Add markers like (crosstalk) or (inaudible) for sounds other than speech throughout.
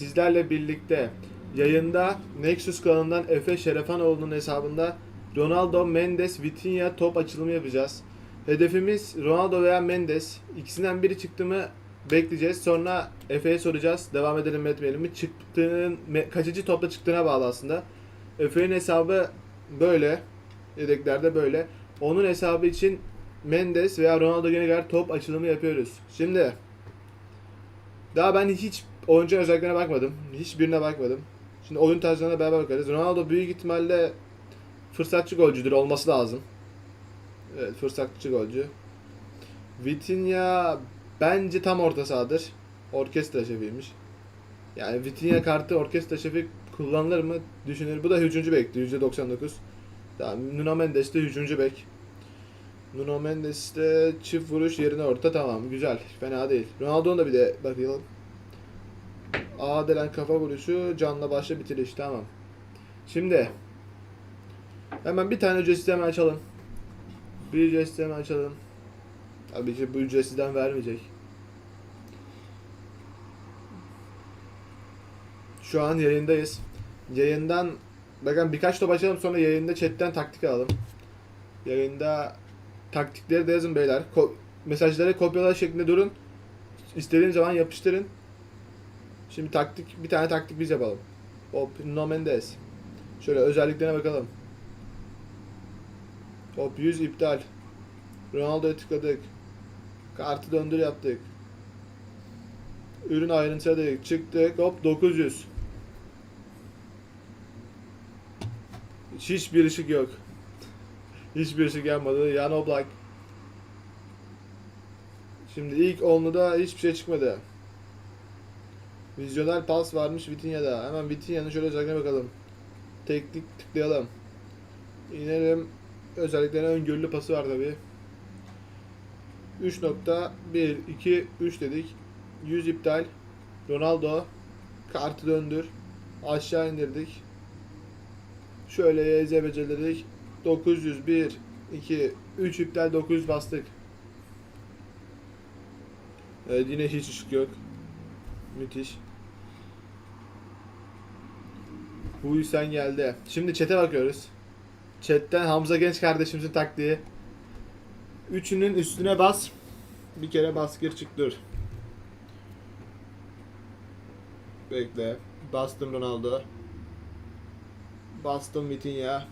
sizlerle birlikte yayında Nexus kanalından Efe Şerefanoğlu'nun hesabında Ronaldo, Mendes, Vitinha top açılımı yapacağız. Hedefimiz Ronaldo veya Mendes. İkisinden biri çıktı mı bekleyeceğiz. Sonra Efe'ye soracağız. Devam edelim mi etmeyelim mi? Çıktığın, kaçıncı topla çıktığına bağlı aslında. Efe'nin hesabı böyle. Yedeklerde böyle. Onun hesabı için Mendes veya Ronaldo gene kadar top açılımı yapıyoruz. Şimdi daha ben hiç oyuncu özelliklerine bakmadım. Hiçbirine bakmadım. Şimdi oyun tarzlarına beraber bakarız. Ronaldo büyük ihtimalle fırsatçı golcüdür olması lazım. Evet fırsatçı golcü. Vitinha bence tam orta sahadır. Orkestra şefiymiş. Yani Vitinha kartı orkestra şefi kullanılır mı düşünür. Bu da hücumcu bekti %99. Tamam, Nuno Mendes de hücumcu bek. Nuno Mendes de çift vuruş yerine orta tamam güzel fena değil. Ronaldo'nun da bir de bakayım. Adelen kafa vuruşu canla başla bitiriş tamam. Şimdi hemen bir tane ücretsiz hemen açalım. Bir ücretsiz hemen açalım. Tabii ki bu ücretsizden vermeyecek. Şu an yayındayız. Yayından bakın birkaç top açalım sonra yayında chatten taktik alalım. Yayında taktikleri de yazın beyler. Ko- mesajları kopyalar şeklinde durun. İstediğiniz zaman yapıştırın. Şimdi taktik bir tane taktik biz yapalım. Hop No Mendes. Şöyle özelliklerine bakalım. Hop 100 iptal. Ronaldo'ya tıkladık. Kartı döndür yaptık. Ürün ayrıntıya dedik. Çıktık. Hop 900. Hiçbir ışık yok. Hiçbir ışık yanmadı. Yan Oblak. Şimdi ilk onluda hiçbir şey çıkmadı. Vizyoner pas varmış Vitinha'da. Hemen Vitinha'nın şöyle özelliklerine bakalım. Teknik tıklayalım. İnelim. Özelliklerine öngörülü pası var tabi. 3.1 2 3 dedik. 100 iptal. Ronaldo kartı döndür. Aşağı indirdik. Şöyle YZ beceriledik. 901 2 3 iptal 900 bastık. Evet yine hiç ışık yok. Müthiş. Huysen geldi. Şimdi chat'e bakıyoruz. Chat'ten Hamza Genç kardeşimizin taktiği. Üçünün üstüne bas. Bir kere bas gir çık dur. Bekle. Bastım Ronaldo. Bastım Vitinha.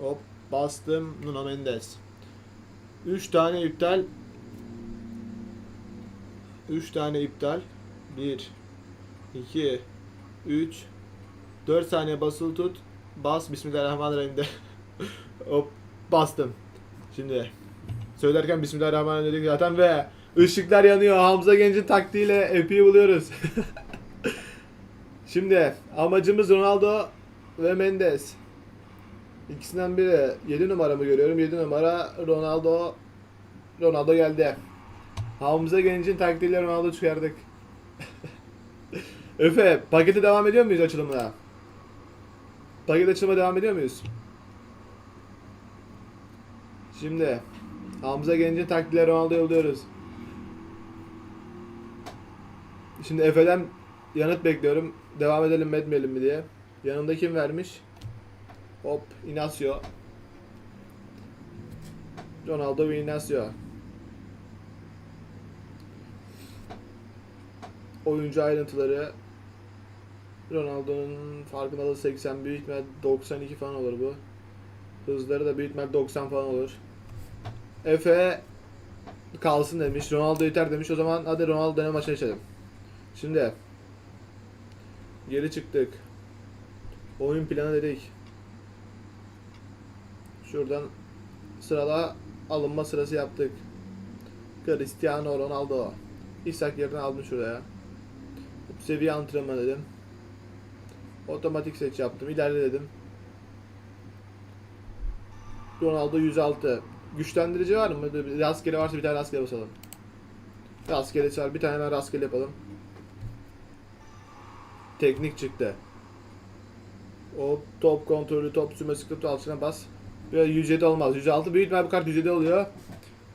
Hop bastım Nuno Mendes. 3 tane iptal. 3 tane iptal. 1 2 3 4 saniye basılı tut. Bas Bismillahirrahmanirrahim de. (laughs) Hop bastım. Şimdi söylerken Bismillahirrahmanirrahim dedik zaten ve ışıklar yanıyor. Hamza Genç'in taktiğiyle Epi'yi buluyoruz. (laughs) Şimdi amacımız Ronaldo ve Mendes. İkisinden biri 7 numara mı görüyorum? 7 numara Ronaldo Ronaldo geldi. Hamza Genç'in taktiğiyle Ronaldo çıkardık. (laughs) Efe, pakete devam ediyor muyuz açılımına? Paket açılıma devam ediyor muyuz? Şimdi Hamza Genç'in taktiğiyle Ronaldo'yu yolluyoruz. Şimdi Efe'den yanıt bekliyorum. Devam edelim mi etmeyelim mi diye. Yanında kim vermiş? Hop Inacio. Ronaldo ve Inacio. Oyuncu ayrıntıları. Ronaldo'nun farkındalığı 80 büyük ihtimal 92 falan olur bu. Hızları da büyük ihtimal 90 falan olur. Efe kalsın demiş. Ronaldo yeter demiş. O zaman hadi Ronaldo dönem maçına geçelim. Şimdi geri çıktık. Oyun planı dedik. Şuradan sırala alınma sırası yaptık. Cristiano Ronaldo. İshak yerine aldım şuraya. Seviye antrenman dedim. Otomatik seç yaptım. İlerle dedim. Ronaldo 106. Güçlendirici var mı? Rastgele varsa bir tane rastgele basalım. Rastgele var. Bir tane hemen rastgele yapalım. Teknik çıktı. O top kontrolü, top sürme sıkıntı altına bas. Böyle 107 olmaz. 106 büyük bu kart 107 oluyor.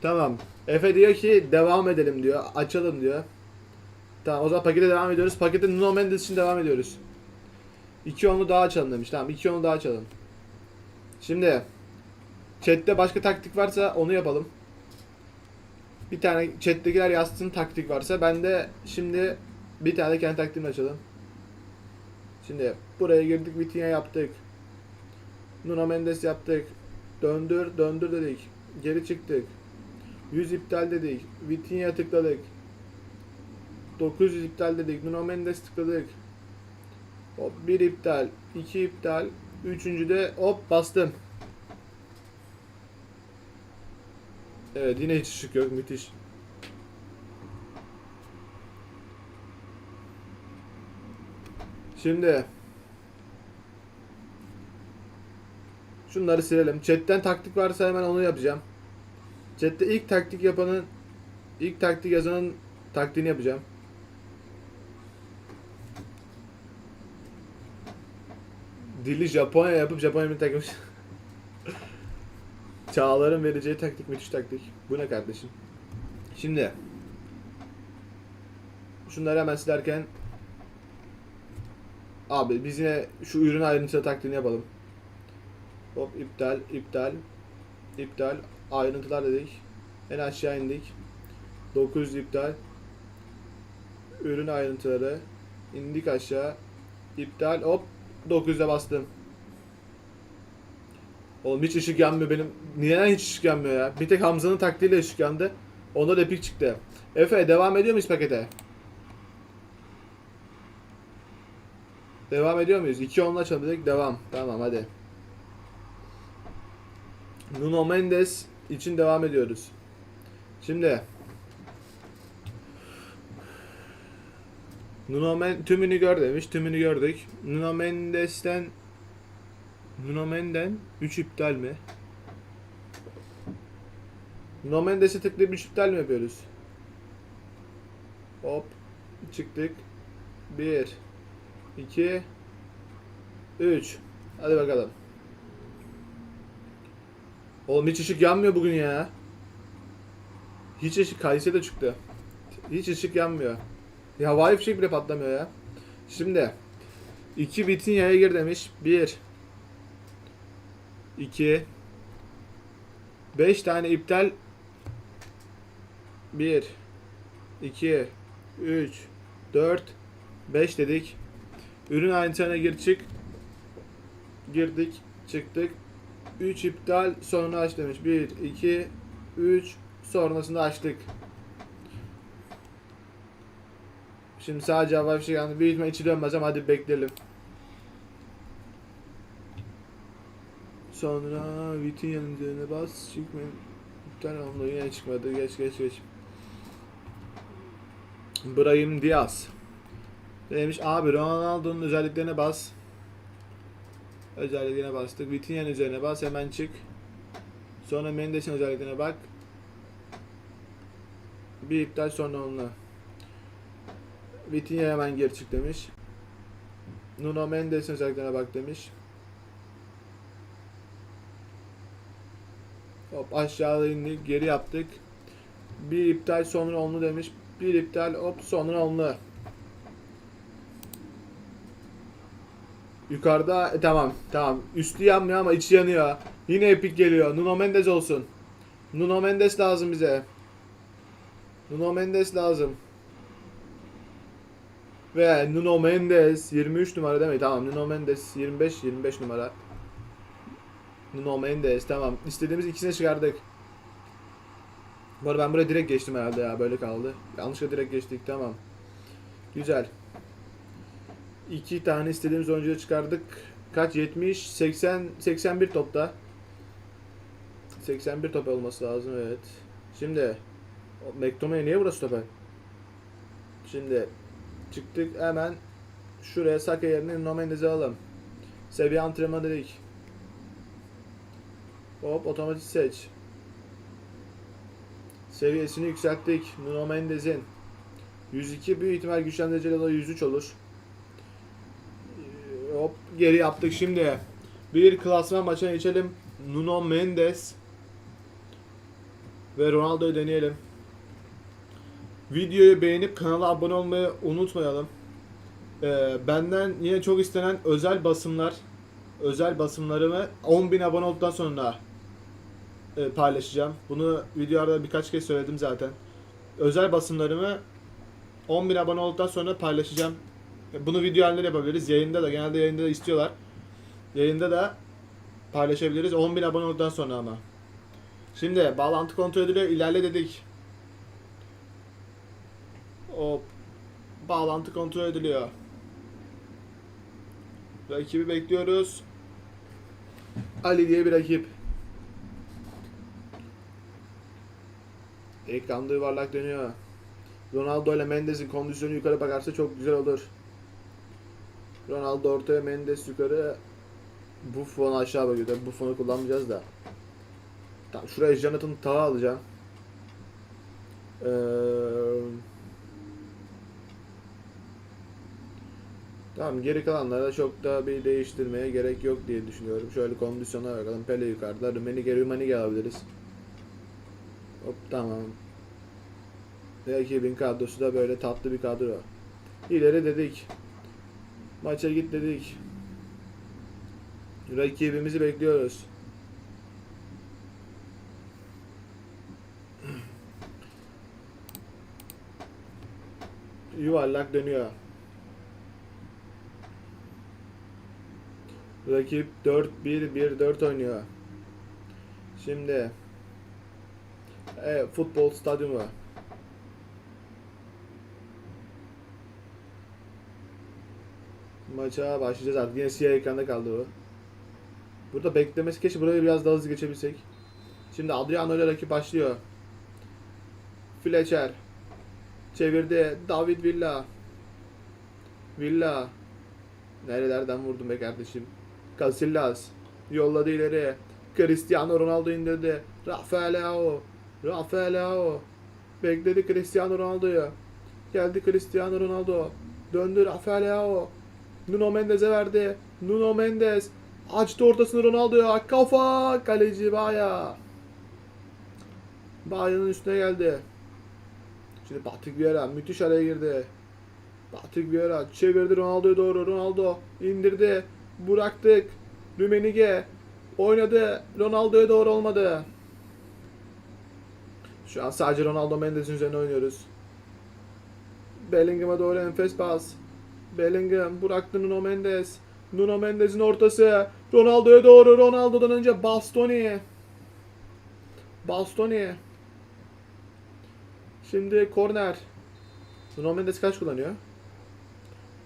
Tamam. Efe diyor ki devam edelim diyor. Açalım diyor. Tamam o zaman pakete devam ediyoruz. Pakete Nuno Mendes için devam ediyoruz. İki onu daha açalım demiş. Tamam iki onu daha açalım. Şimdi chatte başka taktik varsa onu yapalım. Bir tane chat'tekiler yazsın taktik varsa ben de şimdi bir tane kendi taktiğimi açalım. Şimdi buraya girdik Vitinha yaptık. Nuno Mendes yaptık. Döndür döndür dedik. Geri çıktık. 100 iptal dedik. Vitinha tıkladık. 900 iptal dedik. Nuno Mendes tıkladık. Hop bir iptal, iki iptal, üçüncü de hop bastım. Evet yine hiç ışık yok müthiş. Şimdi şunları silelim. Chat'ten taktik varsa hemen onu yapacağım. Chat'te ilk taktik yapanın ilk taktik yazanın taktiğini yapacağım. Dili Japonya yapıp Japonya bir takmış. (laughs) Çağlar'ın vereceği taktik müthiş taktik. Bu ne kardeşim? Şimdi şunları hemen silerken abi biz yine şu ürün ayrıntılı taktiğini yapalım. Hop iptal, iptal, iptal, ayrıntılar dedik. En aşağı indik. 900 iptal. Ürün ayrıntıları. indik aşağı. İptal hop 900'e bastım. Oğlum hiç ışık yanmıyor benim. Neden hiç ışık yanmıyor ya? Bir tek Hamza'nın taktiğiyle ışık yandı. Onda da epik çıktı. Efe devam ediyor muyuz pakete? Devam ediyor muyuz? 2 onla açalım dedik. Devam. Tamam hadi. Nuno Mendes için devam ediyoruz. Şimdi Nuno Men tümünü gör demiş. Tümünü gördük. Nuno Mendes'ten Nuno Mendes 3 iptal mi? Nuno Mendes'e tıklayıp 3 iptal mi yapıyoruz? Hop. Çıktık. 1 2 3 Hadi bakalım. Oğlum hiç ışık yanmıyor bugün ya. Hiç ışık Kayseri de çıktı. Hiç ışık yanmıyor. Ya havai fişek bile patlamıyor ya. Şimdi 2 bitin yaya gir demiş. 1 2 5 tane iptal 1 2 3 4 5 dedik. Ürün ayrıntılarına gir çık. Girdik, çıktık. 3 iptal sonra aç demiş. 1 2 3 sonrasında açtık. Şimdi sadece hava fişek yandı. Büyük ihtimal içi dönmez ama hadi bekleyelim. Sonra Vitinha'nın üzerine bas. Çıkmayın. İptal oldu. Yine çıkmadı. Geç geç geç. Brahim Diaz. Demiş abi Ronaldo'nun özelliklerine bas. Özelliklerine bastık. Vitinha'nın üzerine bas. Hemen çık. Sonra Mendes'in özelliklerine bak. Bir iptal sonra onunla. Vitinha hemen geri çık demiş. Nuno Mendes'in özelliklerine bak demiş. Hop aşağıda indik. Geri yaptık. Bir iptal sonra onlu demiş. Bir iptal hop sonra onlu. Yukarıda e, tamam tamam. Üstü yanmıyor ama içi yanıyor. Yine epik geliyor. Nuno Mendes olsun. Nuno Mendes lazım bize. Nuno Mendes lazım. Ve Nuno Mendes 23 numara mi? Tamam Nuno Mendes 25 25 numara. Nuno Mendes tamam. İstediğimiz ikisini çıkardık. Bu arada ben buraya direkt geçtim herhalde ya böyle kaldı. Yanlışlıkla direkt geçtik tamam. Güzel. İki tane istediğimiz oyuncuyu çıkardık. Kaç? 70, 80, 81 topta. 81 top olması lazım evet. Şimdi McTominay niye burası topa? Şimdi çıktık hemen şuraya Saka yerine Nuno Mendes'i alalım. Seviye antrenman dedik. Hop otomatik seç. Seviyesini yükselttik. Nuno Mendes'in 102 büyük ihtimal güçlendiriciyle de 103 olur. Hop geri yaptık şimdi. Bir klasman maçına geçelim. Nuno Mendes ve Ronaldo'yu deneyelim. Videoyu beğenip kanala abone olmayı unutmayalım. Ee, benden yine çok istenen özel basımlar, özel basımlarımı 10.000 abone olduktan sonra e, paylaşacağım. Bunu videolarda birkaç kez söyledim zaten. Özel basımlarımı 10.000 abone olduktan sonra paylaşacağım. E, Bunu video halinde de yapabiliriz. Yayında da genelde yayında da istiyorlar. Yayında da paylaşabiliriz. 10.000 abone olduktan sonra ama. Şimdi bağlantı kontrol ediliyor. İlerle dedik. Hop. Bağlantı kontrol ediliyor. Rakibi bekliyoruz. Ali diye bir rakip. Ekranda yuvarlak dönüyor. Ronaldo ile Mendes'in kondisyonu yukarı bakarsa çok güzel olur. Ronaldo ortaya, Mendes yukarı. Buffon aşağı bakıyor. Tabii Buffon'u kullanmayacağız da. Tamam şuraya Jonathan Tah'ı alacağım. Ee, tamam geri kalanlara çok da bir değiştirmeye gerek yok diye düşünüyorum. Şöyle kondisyona bakalım. Pele yukarıda. Rumenige Rumenige alabiliriz. Hop tamam. Rakibin kadrosu da böyle tatlı bir kadro. İleri dedik. Maça git dedik. Rakibimizi bekliyoruz. (clears throat) Yuvarlak dönüyor. Rakip 4-1-1-4 oynuyor. Şimdi e, futbol stadyumu. Maça başlayacağız artık. Yine siyah ekranda kaldı bu. Burada beklemesi keşke burayı biraz daha hızlı geçebilsek. Şimdi Adriano ile rakip başlıyor. Fletcher. Çevirdi. David Villa. Villa. Nerelerden vurdum be kardeşim. Casillas. Yolladı ileri. Cristiano Ronaldo indirdi. Rafael Leao. Rafael Leao. Bekledi Cristiano Ronaldo'yu. Geldi Cristiano Ronaldo. Döndü Rafael Leao. Nuno Mendes'e verdi. Nuno Mendes. Açtı ortasını Ronaldo'ya. Kafa. Kaleci Baya. Baya'nın üstüne geldi. Şimdi Patrick Vieira müthiş araya girdi. Patrick Vieira çevirdi Ronaldo'ya doğru. Ronaldo indirdi. Bıraktık. Rümenige oynadı. Ronaldo'ya doğru olmadı. Şu an sadece Ronaldo Mendes'in üzerine oynuyoruz. Bellingham'a doğru enfes pas. Bellingham bıraktı Nuno Mendes. Nuno Mendes'in ortası. Ronaldo'ya doğru. Ronaldo'dan önce Bastoni. Bastoni. Şimdi korner. Nuno Mendes kaç kullanıyor?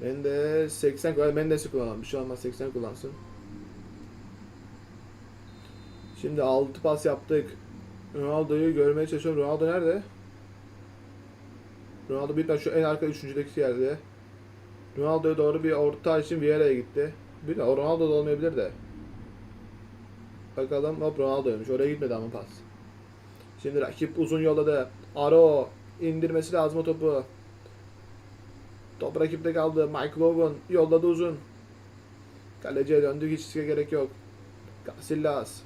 Mendes 80 kullanıyor. Mendes'i kullanalım. Bir şey olmaz 80 kullansın. Şimdi 6 pas yaptık. Ronaldo'yu görmeye çalışıyorum. Ronaldo nerede? Ronaldo bir şu en arka üçüncüdeki yerde. Ronaldo'ya doğru bir orta için Vieira'ya gitti. Bir de Ronaldo da olmayabilir de. Bakalım hop Ronaldo'ymuş. Oraya gitmedi ama pas. Şimdi rakip uzun yolladı. Aro indirmesi lazım o topu. Top rakipte kaldı. Michael Owen yolladı uzun. Kaleciye döndü. Hiç riske gerek yok. Casillas.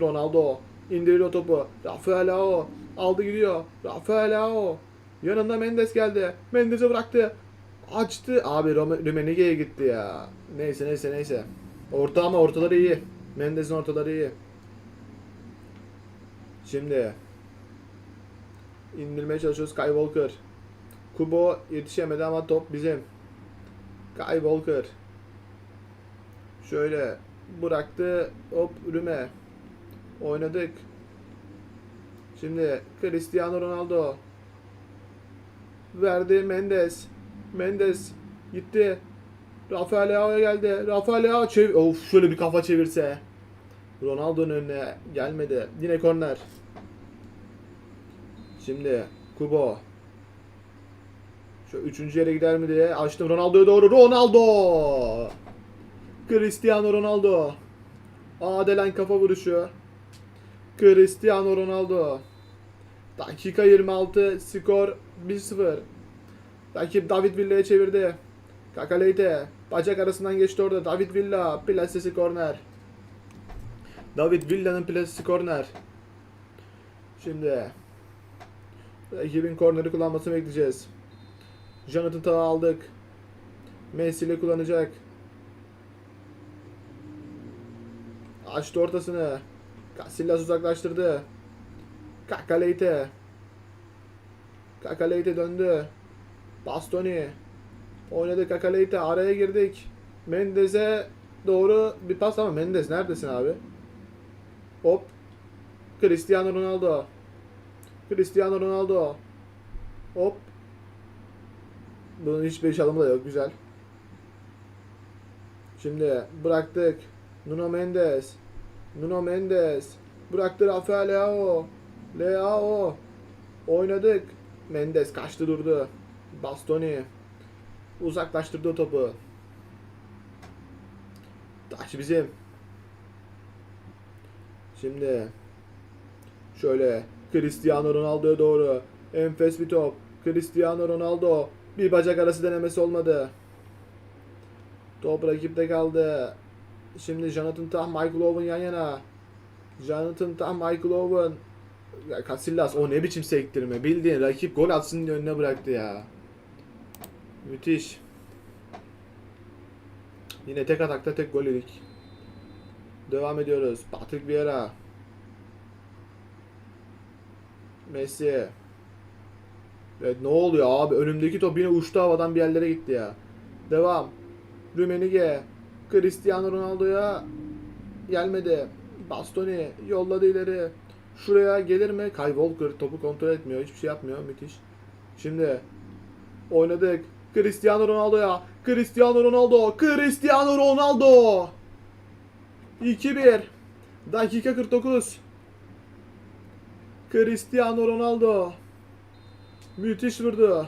Ronaldo indirdi o topu. Rafael Leao aldı gidiyor. Rafael Leao. Yanında Mendes geldi. Mendes'e bıraktı. Açtı. Abi Rumenige'ye gitti ya. Neyse neyse neyse. Orta ama ortaları iyi. Mendes'in ortaları iyi. Şimdi indirmeye çalışıyoruz Kyle Walker. Kubo yetişemedi ama top bizim. Kyle Walker. Şöyle bıraktı. Hop Rüme. Oynadık. Şimdi Cristiano Ronaldo. Verdi Mendes. Mendes gitti. Rafael Leao'ya geldi. Rafael Leao çev of şöyle bir kafa çevirse. Ronaldo'nun önüne gelmedi. Yine korner. Şimdi Kubo. Şu üçüncü yere gider mi diye açtım Ronaldo'ya doğru. Ronaldo! Cristiano Ronaldo. Adelen kafa vuruşu. Cristiano Ronaldo. Dakika 26. Skor 1-0. Rakip David Villa'ya çevirdi. Kakaleyte. Bacak arasından geçti orada. David Villa. Plasesi korner. David Villa'nın plasesi korner. Şimdi Rakibin korneri kullanmasını bekleyeceğiz. Jonathan aldık. Messi ile kullanacak. Açtı ortasını. Casillas uzaklaştırdı. Kakaleyte. Kakaleyte döndü. Bastoni. Oynadı Kakaleyte. Araya girdik. Mendes'e doğru bir pas ama Mendes neredesin abi? Hop. Cristiano Ronaldo. Cristiano Ronaldo. Hop. Bunun hiçbir çalımı da yok. Güzel. Şimdi bıraktık. Nuno Mendes. Nuno Mendes. Bıraktı Rafael Leao. Leao. Oynadık. Mendes kaçtı durdu. Bastoni. Uzaklaştırdı topu. Taş bizim. Şimdi şöyle Cristiano Ronaldo'ya doğru enfes bir top. Cristiano Ronaldo bir bacak arası denemesi olmadı. Top rakipte kaldı. Şimdi Jonathan Tah, Michael Owen yan yana. Jonathan Tah, Michael Owen. Ya Casillas o ne biçim sektirme. Bildiğin rakip gol atsın diye önüne bıraktı ya. Müthiş. Yine tek atakta tek gol yedik. Devam ediyoruz. Patrick Vieira. Messi. Evet ne oluyor abi? Önümdeki top yine uçtu havadan bir yerlere gitti ya. Devam. Rümenige. Cristiano Ronaldo'ya gelmedi. Bastoni yolladı ileri. Şuraya gelir mi? Kyle Walker topu kontrol etmiyor. Hiçbir şey yapmıyor. Müthiş. Şimdi oynadık. Cristiano Ronaldo'ya. Cristiano Ronaldo. Cristiano Ronaldo. 2-1. Dakika 49. Cristiano Ronaldo. Müthiş vurdu.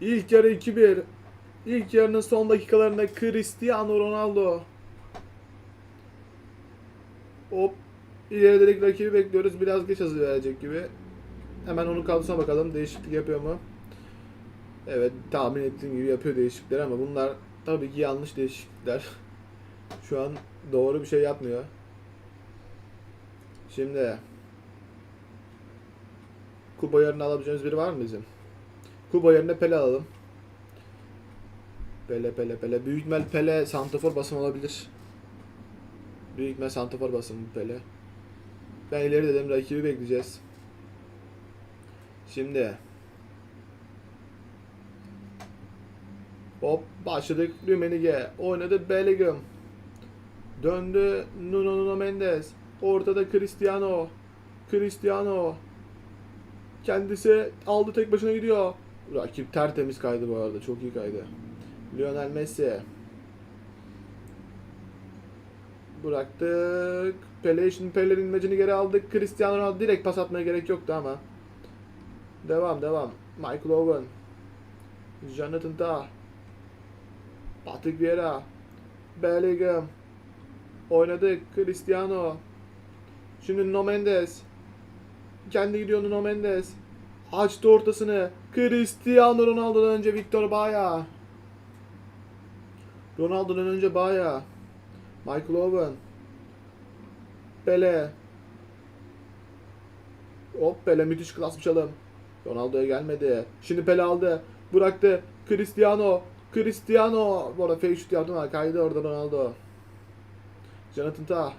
İlk yarı 2-1. İlk yarının son dakikalarında Cristiano Ronaldo. Hop. İleridelik rakibi bekliyoruz. Biraz geç hazır verecek gibi. Hemen onun kadrosuna bakalım. Değişiklik yapıyor mu? Evet tahmin ettiğim gibi yapıyor değişiklikler ama bunlar tabii ki yanlış değişiklikler. (laughs) Şu an doğru bir şey yapmıyor. Şimdi Kuba yerine alabileceğimiz biri var mı bizim? Kuba yerine Pele alalım. Pele Pele Pele. Büyük ihtimal Pele Santafor basım olabilir. Büyük ihtimal Santafor basım Pele. Ben ileri dedim rakibi bekleyeceğiz. Şimdi Hop başladık Rümenige oynadı Bellingham döndü Nuno Nuno Mendes ortada Cristiano Cristiano kendisi aldı tek başına gidiyor. Rakip tertemiz kaydı bu arada çok iyi kaydı. Lionel Messi. Bıraktık. Pele şimdi Pele'nin imajını geri aldık. Cristiano Ronaldo direkt pas atmaya gerek yoktu ama. Devam devam. Michael Owen. Jonathan Tah. Patrick Vieira. Bellingham. Oynadık. Cristiano. Şimdi Nuno Mendes Kendi gidiyor Nuno Mendes. Açtı ortasını. Cristiano Ronaldo'dan önce Victor Baya Ronaldo'dan önce Baya Michael Owen. Pele. Hop Pele müthiş klas çalım Ronaldo'ya gelmedi. Şimdi Pele aldı. Bıraktı. Cristiano. Cristiano. Bu arada fake shoot yaptım ama kaydı orada Ronaldo. Jonathan Tah.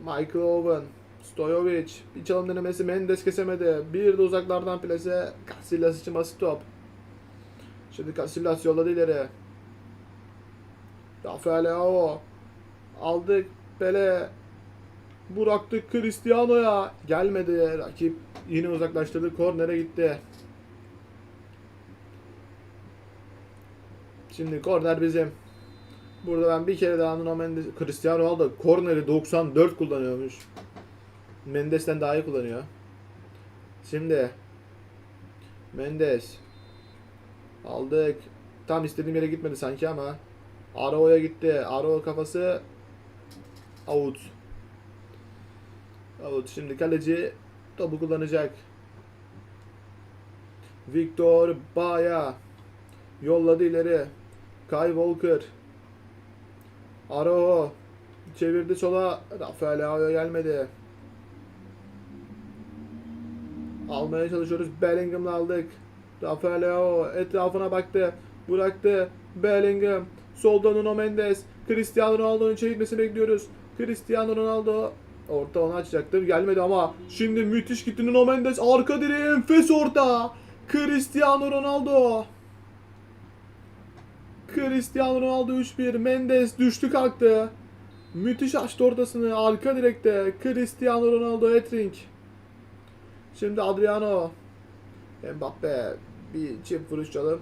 Michael Owen. Stojovic. Bir çalım denemesi Mendes kesemedi. Bir de uzaklardan plase. Casillas için basit top. Şimdi Casillas yolladı ileri. Rafael Leao. Aldık. Pele. Bıraktık Cristiano'ya. Gelmedi. Rakip yine uzaklaştırdı. Kornere gitti. Şimdi korner bizim. Burada ben bir kere daha Nuno Mendes, Cristiano Ronaldo korneri 94 kullanıyormuş. Mendes'ten daha iyi kullanıyor. Şimdi Mendes aldık. Tam istediğim yere gitmedi sanki ama Arao'ya gitti. Arao kafası out. Out. Şimdi kaleci topu kullanacak. Victor Baya yolladı ileri. Kyle Walker. Arao. Çevirdi sola. Rafael Leao gelmedi. Almaya çalışıyoruz. Bellingham'la aldık. Rafael Leao etrafına baktı. Bıraktı. Bellingham. Solda Nuno Mendes. Cristiano Ronaldo'nun çevirmesini bekliyoruz. Cristiano Ronaldo orta onu açacaktır. Gelmedi ama şimdi müthiş gitti Nuno Mendes. Arka direğe enfes orta. Cristiano Ronaldo. Cristiano Ronaldo 3-1. Mendes düştü kalktı. Müthiş açtı ortasını. Arka direkte. Cristiano Ronaldo hat-trick. Şimdi Adriano. Mbappe. Bir çift vuruş çalım.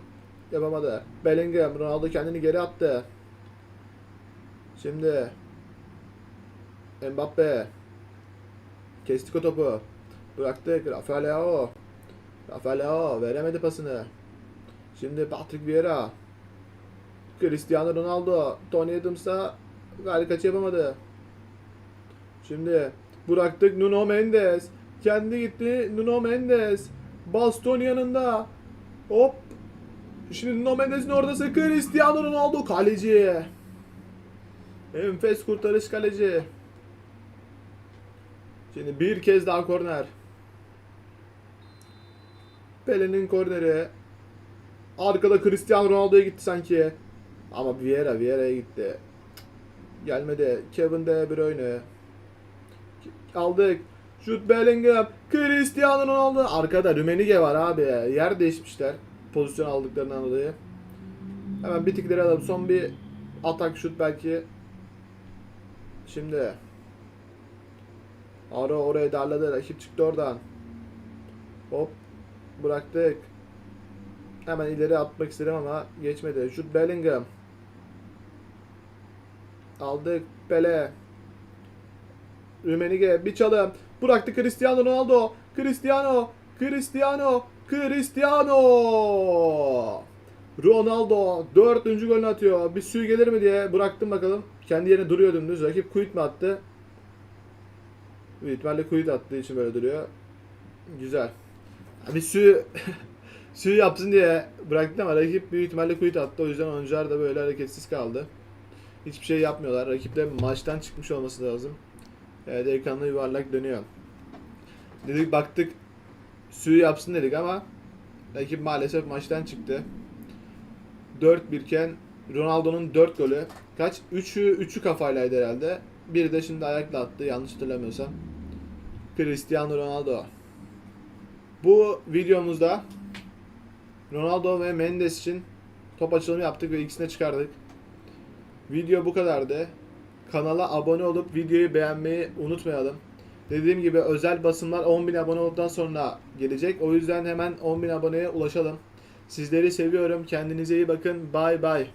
Yapamadı. Bellingham. Ronaldo kendini geri attı. Şimdi. Mbappe. Kestik o topu. Bıraktık. Rafael Leao. Rafael Leao veremedi pasını. Şimdi Patrick Vieira. Cristiano Ronaldo. Tony Adams'a gari kaç yapamadı. Şimdi bıraktık Nuno Mendes. Kendi gitti Nuno Mendes. Baston yanında. Hop. Şimdi Nuno Mendes'in ortası Cristiano Ronaldo kaleci. Enfes kurtarış kaleci. Şimdi bir kez daha korner. Pelé'nin korneri. Arkada Cristiano Ronaldo'ya gitti sanki. Ama Vieira, Vieira'ya gitti. Gelmedi. Kevin De Bruyne. Aldık. Jude Bellingham. Cristiano Ronaldo. Arkada Rümenige var abi. Yer değişmişler. Pozisyon aldıklarından dolayı. Hemen bir tıkları alalım. Son bir atak şut belki. Şimdi. Ara oraya darladı. Rakip çıktı oradan. Hop. Bıraktık. Hemen ileri atmak istedim ama geçmedi. Jude Bellingham. Aldık. Pele. Rümenige bir çalım. Bıraktı Cristiano Ronaldo. Cristiano. Cristiano. Cristiano. Ronaldo dördüncü golünü atıyor. Bir suyu gelir mi diye bıraktım bakalım. Kendi yerine duruyor dümdüz. Rakip quit mi attı? Büyük ihtimalle quit attığı için böyle duruyor. Güzel. Bir suyu (laughs) suyu yapsın diye bıraktım ama rakip büyük ihtimalle quit attı. O yüzden oyuncular da böyle hareketsiz kaldı. Hiçbir şey yapmıyorlar. Rakip de maçtan çıkmış olması lazım. Evet yuvarlak dönüyor. Dedik baktık suyu yapsın dedik ama rakip maalesef maçtan çıktı. 4-1 iken Ronaldo'nun 4 golü. Kaç? 3'ü 3'ü kafaylaydı herhalde. Biri de şimdi ayakla attı yanlış hatırlamıyorsam. Cristiano Ronaldo. Bu videomuzda Ronaldo ve Mendes için top açılımı yaptık ve ikisini de çıkardık. Video bu kadardı. Kanala abone olup videoyu beğenmeyi unutmayalım. Dediğim gibi özel basımlar 10.000 abone olduktan sonra gelecek. O yüzden hemen 10.000 aboneye ulaşalım. Sizleri seviyorum. Kendinize iyi bakın. Bye bye.